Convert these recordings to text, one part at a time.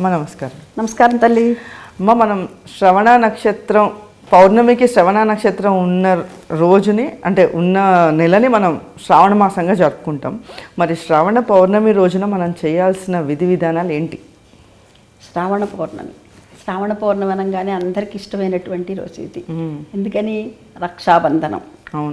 నమస్కారం. నమస్కారం తల్లి. అమ్మ మనం శ్రవణ నక్షత్రం పౌర్ణమికి శ్రవణ నక్షత్రం ఉన్న రోజుని అంటే ఉన్న నెలని మనం శ్రావణ మాసంగా జరుపుకుంటాం. మరి శ్రావణ పౌర్ణమి రోజున మనం చేయాల్సిన విధి విధానాలు ఏంటి? శ్రావణ పౌర్ణమి. శ్రావణ పౌర్ణమి అనగానే అందరికి ఇష్టమైనటువంటి రోజు ఇది. ఎందుకని? రక్షాబంధనం.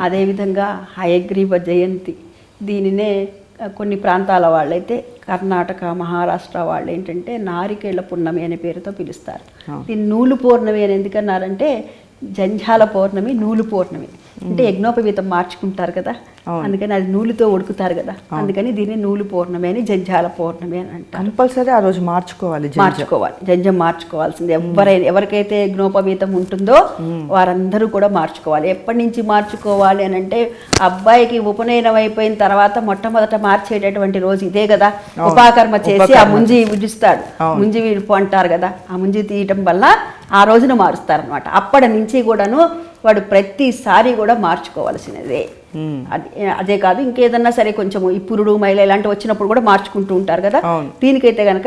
అదేవిధంగా హయగ్రీవ జయంతి. దీనినే కొన్ని ప్రాంతాల వాళ్ళైతే కర్ణాటక మహారాష్ట్ర వాళ్ళు ఏంటంటే నారికేళ్ళ పున్నమి అనే పేరుతో పిలుస్తారు. దీన్ని నూలు పౌర్ణమి అని ఎందుకన్నారంటే జంఝాల పౌర్ణమి నూలు పౌర్ణమి. అంటే యజ్ఞోపవీతం మార్చుకుంటారు కదా. అందుకని అది నూలుతో ఉడుకుతారు కదా. అందుకని దీన్ని నూలు పౌర్ణమి అని జంఝాల పౌర్ణమి అని అంటారు. కంపల్సరీ ఆ రోజు మార్చుకోవాలి. మార్చుకోవాలి. జంజం మార్చుకోవాల్సింది. ఎవరైనా ఎవరికైతే జ్ఞోపవీతం ఉంటుందో వారందరూ కూడా మార్చుకోవాలి. ఎప్పటి నుంచి మార్చుకోవాలి అని అంటే అబ్బాయికి ఉపనయనం అయిపోయిన తర్వాత మొట్టమొదట మార్చేటటువంటి రోజు ఇదే కదా. ఉపాకర్మ చేసి ఆ ముంజి విడుస్తాడు ముంజి విడుపు అంటారు కదా. ఆ ముంజి తీయటం వల్ల ఆ రోజున మారుస్తారనమాట అప్పటి నుంచి కూడాను వాడు ప్రతిసారి కూడా మార్చుకోవాల్సినదే. అది కాదు ఇంకేదన్నా సరే కొంచెము ఈ పురుడు మైల ఇలాంటివి వచ్చినప్పుడు కూడా మార్చుకుంటూ ఉంటారు కదా. దీనికైతే కనుక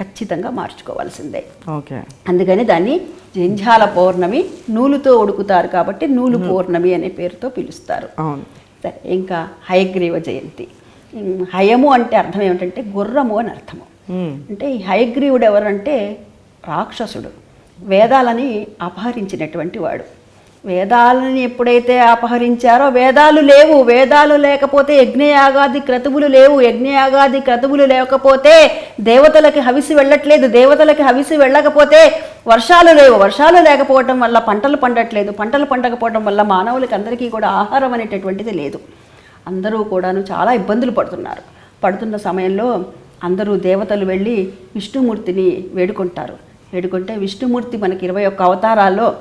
ఖచ్చితంగా మార్చుకోవాల్సిందే. ఓకే. అందుకని దాన్ని జంఝాల పౌర్ణమి నూలుతో ఉడుకుతారు కాబట్టి నూలు పౌర్ణమి అనే పేరుతో పిలుస్తారు. సరే ఇంకా హయగ్రీవ జయంతి. హయము అంటే అర్థం ఏమిటంటే గుర్రము అని అర్థము. అంటే ఈ హయగ్రీవుడు ఎవరంటే రాక్షసుడు. వేదాలని అపహరించినటువంటి వాడు. వేదాలని ఎప్పుడైతే అపహరించారో వేదాలు లేవు. వేదాలు లేకపోతే యజ్ఞయాగాది క్రతువులు లేవు. యజ్ఞయాగాది క్రతువులు లేకపోతే దేవతలకి హవిసి వెళ్ళట్లేదు. దేవతలకి హవిసి వెళ్ళకపోతే వర్షాలు లేవు. వర్షాలు లేకపోవటం వల్ల పంటలు పండట్లేదు. పంటలు పండకపోవడం వల్ల మానవులకి అందరికీ కూడా ఆహారం అనేటటువంటిది లేదు. అందరూ కూడాను చాలా ఇబ్బందులు పడుతున్నారు. పడుతున్న సమయంలో అందరూ దేవతలు వెళ్ళి విష్ణుమూర్తిని వేడుకుంటారు. వేడుకుంటే విష్ణుమూర్తి మనకి ఇరవై ఒక్క అవతారాల్లో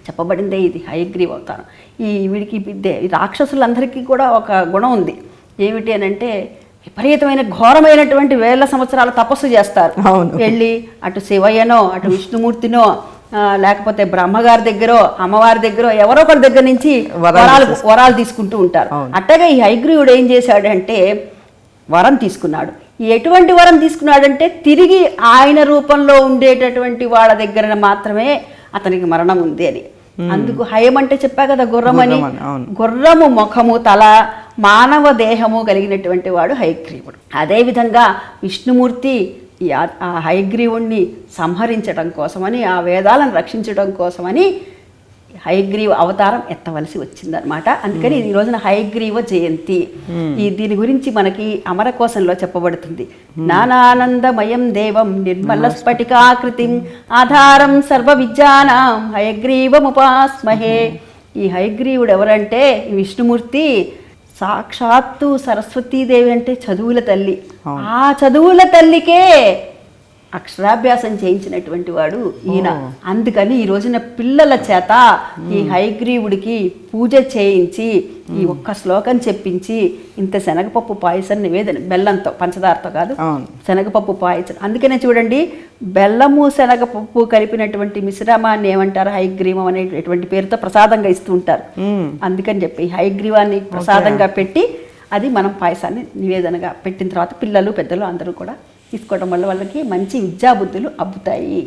చెప్పబడిందే ఇది. హయగ్రీవ అవతారం ఈ వీడికి దే- ఈ రాక్షసులందరికీ కూడా ఒక గుణం ఉంది. ఏమిటి అని అంటే విపరీతమైన ఘోరమైనటువంటి వేల సంవత్సరాల తపస్సు చేస్తారు. వెళ్ళి అటు శివయ్యనో అటు విష్ణుమూర్తినో లేకపోతే బ్రహ్మగారి దగ్గరో అమ్మవారి దగ్గర ఎవరో ఒకరి దగ్గర నుంచి వరాలు వరాలు తీసుకుంటూ ఉంటారు. అట్టగా ఈ హైగ్రీవుడు ఏం చేశాడంటే వరం తీసుకున్నాడు. ఎటువంటి వరం తీసుకున్నాడంటే తిరిగి ఆయన రూపంలో ఉండేటటువంటి వాళ్ళ దగ్గర మాత్రమే అతనికి మరణం ఉంది అని. అందుకు హయం అంటే చెప్పా కదా గుర్రమని, అవును. గుర్రము ముఖము తల మానవ దేహము కలిగినటువంటి వాడు హయగ్రీవుడు. అదేవిధంగా విష్ణుమూర్తి ఆ హయగ్రీవుణ్ణి సంహరించడం కోసమని ఆ వేదాలను రక్షించడం కోసమని హయగ్రీవ అవతారం ఎత్తవలసి వచ్చిందనమాట అందుకని ఈ రోజున హయగ్రీవ జయంతి ఈ దీని గురించి మనకి అమరకోశంలో చెప్పబడుతుంది. నానానందమయం దేవం నిర్మల స్ఫటికాకృతిం ఆధారం సర్వ విద్యానాం హయగ్రీవముపాస్మహే ఈ హయగ్రీవుడు ఎవరంటే విష్ణుమూర్తి సాక్షాత్తు సరస్వతీదేవి అంటే చదువుల తల్లి. ఆ చదువుల తల్లికే అక్షరాభ్యాసం చేయించినటువంటి వాడు ఈయన. అందుకని ఈ రోజున పిల్లల చేత ఈ హైగ్రీవుడికి పూజ చేయించి ఈ ఒక్క శ్లోకం చెప్పించి ఇంత శనగపప్పు పాయసం నివేదన బెల్లంతో పంచదారతో కాదు శనగపప్పు పాయసం. అందుకనే చూడండి బెల్లము శనగపప్పు కలిపినటువంటి మిశ్రమాన్ని ఏమంటారు? హైగ్రీవం అనేటటువంటి పేరుతో ప్రసాదంగా ఇస్తూ ఉంటారు. అందుకని చెప్పి హైగ్రీవాన్ని ప్రసాదంగా పెట్టి అది మనం పాయసాన్ని నివేదనగా పెట్టిన తర్వాత పిల్లలు పెద్దలు అందరూ కూడా తీసుకోవడం వల్ల వాళ్ళకి మంచి విద్యాబుద్ధులు అబ్బుతాయి